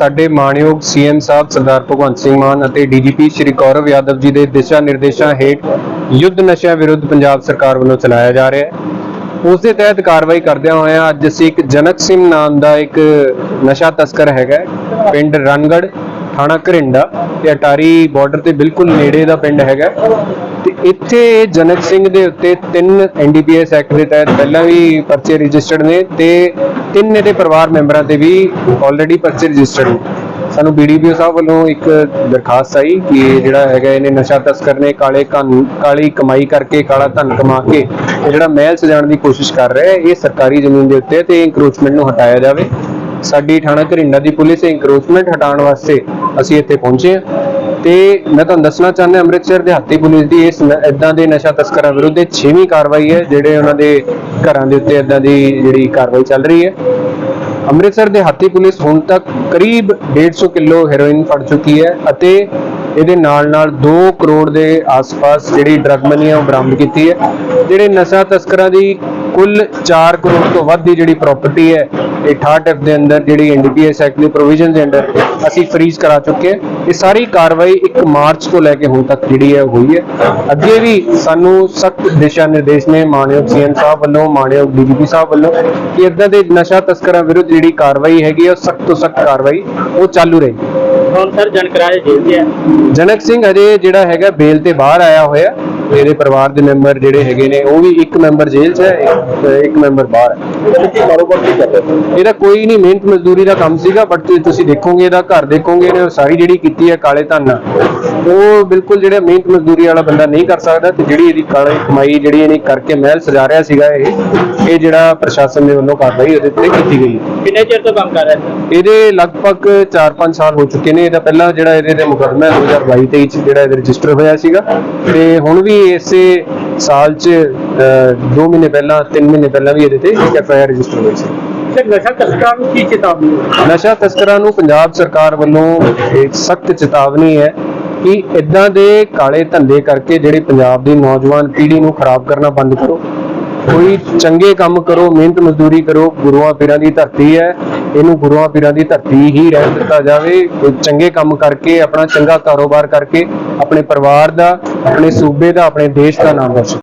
ਸਾਡੇ ਮਾਣਯੋਗ ਸੀਐਮ ਸਾਹਿਬ ਸਰਦਾਰ ਭਗਵੰਤ ਸਿੰਘ ਮਾਨ ਅਤੇ ਡੀਜੀਪੀ ਸ਼੍ਰੀ ਕੌਰਵ ਯਾਦਵ ਜੀ ਦੇ ਦਿਸ਼ਾ ਨਿਰਦੇਸ਼ਾਂ ਹੇਠ ਯੁੱਧ ਨਸ਼ਿਆਂ ਵਿਰੁੱਧ ਪੰਜਾਬ ਸਰਕਾਰ ਵੱਲੋਂ ਚਲਾਇਆ ਜਾ ਰਿਹਾ ਹੈ। ਉਸ ਦੇ ਤਹਿਤ ਕਾਰਵਾਈ ਕਰਦਿਆਂ ਹੋਇਆਂ ਅੱਜ ਅਸੀਂ ਇੱਕ ਜਨਕ ਸਿੰਘ ਨਾਮ ਦਾ ਇੱਕ ਨਸ਼ਾ ਤਸਕਰ ਹੈਗਾ ਪਿੰਡ ਰਣਗੜ, ਥਾਣਾ ਘਰਿੰਡਾ ਤੇ ਅਟਾਰੀ ਬਾਰਡਰ ਤੇ ਬਿਲਕੁਲ ਨੇੜੇ ਦਾ ਪਿੰਡ ਹੈਗਾ ਤੇ ਇੱਥੇ ਜਨਕ ਸਿੰਘ ਦੇ ਉੱਤੇ ਤਿੰਨ ਐਨਡੀਪੀਐਸ ਐਕਟ ਦੇ ਤਹਿਤ ਪਹਿਲਾਂ ਵੀ ਪਰਚੇ ਰਜਿਸਟਰਡ ਨੇ ਤੇ ਤਿੰਨ ਇਹਦੇ ਪਰਿਵਾਰ ਮੈਂਬਰਾਂ ਤੇ ਵੀ ਆਲਰੇਡੀ ਪਰਚੇ ਰਜਿਸਟਰਡ ਨੇ। ਸਾਨੂੰ ਬੀਡੀਪੀਓ ਸਾਹਿਬ ਵੱਲੋਂ ਇੱਕ ਦਰਖਾਸਤ ਆਈ ਕਿ ਜਿਹੜਾ ਹੈਗਾ ਇਹਨੇ ਨਸ਼ਾ ਤਸਕਰ ਨੇ ਕਾਲੇ ਧਨ ਕਾਲੀ ਕਮਾਈ ਕਰਕੇ, ਕਾਲਾ ਧਨ ਕਮਾ ਕੇ ਇਹ ਜਿਹੜਾ ਮਹਿਲ ਸਜਾਉਣ ਦੀ ਕੋਸ਼ਿਸ਼ ਕਰ ਰਿਹਾ ਹੈ, ਇਹ ਸਰਕਾਰੀ ਜ਼ਮੀਨ ਦੇ ਉੱਤੇ ਹੈ ਤੇ ਇਨਕਰੋਚਮੈਂਟ ਨੂੰ ਹਟਾਇਆ ਜਾਵੇ। ਸਾਡੀ ਥਾਣਾ ਘਰਿੰਡਾ ਦੀ ਪੁਲਿਸ ਇਨਕਰੋਚਮੈਂਟ ਹਟਾਉਣ ਵਾਸਤੇ ਅਸੀਂ ਇੱਥੇ ਪਹੁੰਚੇ ਹਾਂ। ਤੇ ਮੈਂ ਤੁਹਾਨੂੰ ਦੱਸਣਾ ਚਾਹੁੰਦਾ ਅੰਮ੍ਰਿਤਸਰ ਦਿਹਾਤੀ ਪੁਲਿਸ ਦੀ ਇਸ ਇਦਾਂ ਦੇ ਨਸ਼ਾ ਤਸਕਰਾਂ ਵਿਰੁੱਧ ਇਹ 6ਵੀਂ ਕਾਰਵਾਈ ਹੈ, ਜਿਹੜੇ ਉਹਨਾਂ ਦੇ ਘਰਾਂ ਦੇ ਉੱਤੇ ਇਦਾਂ ਦੀ ਜਿਹੜੀ ਕਾਰਵਾਈ ਚੱਲ ਰਹੀ ਹੈ। ਅੰਮ੍ਰਿਤਸਰ ਦੇ ਹਾਤੀ ਪੁਲਿਸ ਹੁਣ ਤੱਕ ਕਰੀਬ 150 ਕਿਲੋ ਹੈਰੋਇਨ ਫੜ ਚੁੱਕੀ ਹੈ ਅਤੇ ਇਹਦੇ ਨਾਲ ਨਾਲ 2 ਕਰੋੜ ਦੇ ਆਸ-ਪਾਸ ਜਿਹੜੀ ਡਰਗ ਮਨੀ ਹੈ ਉਹ ਬਰਾਮਦ ਕੀਤੀ ਹੈ। ਜਿਹੜੇ ਨਸ਼ਾ ਤਸਕਰਾਂ ਦੀ ਕੁੱਲ 4 ਕਰੋੜ ਤੋਂ ਵੱਧ ਦੀ ਜਿਹੜੀ ਪ੍ਰਾਪਰਟੀ ਹੈ, ਇਹ 68 ਐਫ ਦੇ ਅੰਦਰ ਜਿਹੜੀ ਐਨਡੀਪੀਐਸ ਐਕਟ ਦੀ ਪ੍ਰੋਵੀਜ਼ਨ ਦੇ ਅੰਦਰ ਅਸੀਂ ਫ੍ਰੀਜ਼ ਕਰਾ ਚੁੱਕੇ ਹਾਂ। ਇਹ ਸਾਰੀ ਕਾਰਵਾਈ 1 ਮਾਰਚ ਤੋਂ ਲੈ ਕੇ ਹੁਣ ਤੱਕ ਜਿਹੜੀ ਹੈ ਹੋਈ ਹੈ। ਅੱਗੇ ਵੀ ਸਾਨੂੰ ਸਖਤ ਦਿਸ਼ਾ ਨਿਰਦੇਸ਼ ਨੇ ਮਾਨਯੋਗ ਸੀਐਮ ਸਾਹਿਬ ਵੱਲੋਂ ਮਾਨਯੋਗ ਡੀਜੀਪੀ ਸਾਹਿਬ ਵੱਲੋਂ ਕਿ ਇਦਾਂ ਦੇ ਨਸ਼ਾ ਤਸਕਰਾਂ ਵਿਰੁੱਧ ਜਿਹੜੀ ਕਾਰਵਾਈ ਹੈਗੀ ਹੈ ਸਖਤ ਤੋਂ ਸਖਤ ਕਾਰਵਾਈ ਉਹ ਚਾਲੂ ਰਹੇ। ਹੁਣ ਸਰ ਜਾਣਕਾਰੀ ਜੇਲ੍ਹ ਤੇ ਹੈ ਜਨਕ ਸਿੰਘ ਅਜੇ ਜਿਹੜਾ ਹੈਗਾ ਬੇਲ ਤੇ ਬਾਹਰ ਆਇਆ ਹੋਇਆ। ਇਹਦੇ ਪਰਿਵਾਰ ਦੇ ਮੈਂਬਰ ਜਿਹੜੇ ਹੈਗੇ ਨੇ ਉਹ ਵੀ ਇੱਕ ਮੈਂਬਰ ਜੇਲ੍ਹ 'ਚ ਹੈ ਇੱਕ- ਇੱਕ ਮੈਂਬਰ ਬਾਹਰ ਹੈ। ਕੀ ਕਾਰੋਬਾਰ ਕੀ ਕਰਦੇ ਇਹਦਾ ਕੋਈ ਨਹੀਂ ਮਿਹਨਤ ਮਜ਼ਦੂਰੀ ਦਾ ਕੰਮ ਸੀਗਾ ਬਟ ਤੁਸੀਂ ਦੇਖੋਗੇ ਇਹਦਾ ਘਰ ਦੇਖੋਗੇ ਇਹਨੇ ਸਾਰੀ ਜਿਹੜੀ ਕੀਤੀ ਹੈ ਕਾਲੇ ਧਨ ਉਹ ਬਿਲਕੁਲ ਜਿਹੜਾ ਮਿਹਨਤ ਮਜ਼ਦੂਰੀ ਵਾਲਾ ਬੰਦਾ ਨਹੀਂ ਕਰ ਸਕਦਾ ਤੇ ਜਿਹੜੀ ਇਹਦੀ ਕਾਲੀ ਕਮਾਈ ਜਿਹੜੀ ਇਹਨੇ ਕਰਕੇ ਮਹਿਲ ਸਜਾ ਰਿਹਾ ਸੀਗਾ ਇਹ ਇਹ ਜਿਹੜਾ ਪ੍ਰਸ਼ਾਸਨ ਦੇ ਵੱਲੋਂ ਕਾਰਵਾਈ ਉਹਦੇ ਉੱਤੇ ਕੀਤੀ ਗਈ ਕਿੰਨੇ ਚਿਰ ਤੋਂ ਕੰਮ ਕਰ ਰਹੇ ਸਰ ਇਹਦੇ ਲਗਭਗ 4-5 ਸਾਲ ਹੋ ਚੁੱਕੇ ਨੇ ਇਹਦਾ ਪਹਿਲਾਂ ਜਿਹੜਾ ਇਹਦੇ ਤੇ ਮੁਕੱਦਮਾ 2022-23 ਚ ਜਿਹੜਾ ਇਹਦੇ ਰਜਿਸਟਰ ਹੋਇਆ ਸੀਗਾ ਤੇ ਹੁਣ ਵੀ ਇਸੇ ਸਾਲ ਚ 2 ਮਹੀਨੇ ਪਹਿਲਾਂ 3 ਮਹੀਨੇ ਪਹਿਲਾਂ ਵੀ ਇਹਦੇ ਤੇ ਇੱਕ ਐਫਆਈਆਰ ਰਜਿਸਟਰ ਹੋਈ ਸੀ। ਸਰ ਨਸ਼ਾ ਤਸਕਰਾਂ ਨੂੰ ਕੀ ਚੇਤਾਵਨੀ ਹੈ? ਨਸ਼ਾ ਤਸਕਰਾਂ ਨੂੰ ਪੰਜਾਬ ਸਰਕਾਰ ਵੱਲੋਂ ਇੱਕ ਸਖਤ ਚੇਤਾਵਨੀ ਹੈ ਕਿ ਇਦਾਂ ਦੇ ਕਾਲੇ ਧੰਦੇ ਕਰਕੇ ਜਿਹੜੀ ਪੰਜਾਬ ਦੀ ਨੌਜਵਾਨ ਪੀੜ੍ਹੀ ਨੂੰ ਖਰਾਬ ਕਰਨਾ ਬੰਦ ਕਰੋ। ਕੋਈ ਚੰਗੇ ਕੰਮ ਕਰੋ ਮਿਹਨਤ ਮਜ਼ਦੂਰੀ ਕਰੋ ਗੁਰੂਆਂ ਪੀਰਾਂ ਦੀ ਧਰਤੀ ਹੈ। ਇਹਨੂੰ ਗੁਰੂਆਂ ਪੀਰਾਂ ਦੀ ਧਰਤੀ ਹੀ ਰਹਿਣ ਦਿੱਤਾ ਜਾਵੇ। ਕੋਈ ਚੰਗੇ ਕੰਮ ਕਰਕੇ ਆਪਣਾ ਚੰਗਾ ਕਾਰੋਬਾਰ ਕਰਕੇ ਆਪਣੇ ਪਰਿਵਾਰ ਦਾ ਆਪਣੇ ਸੂਬੇ ਦਾ ਆਪਣੇ ਦੇਸ਼ ਦਾ ਨਾਮ ਰੋਸ਼ਨ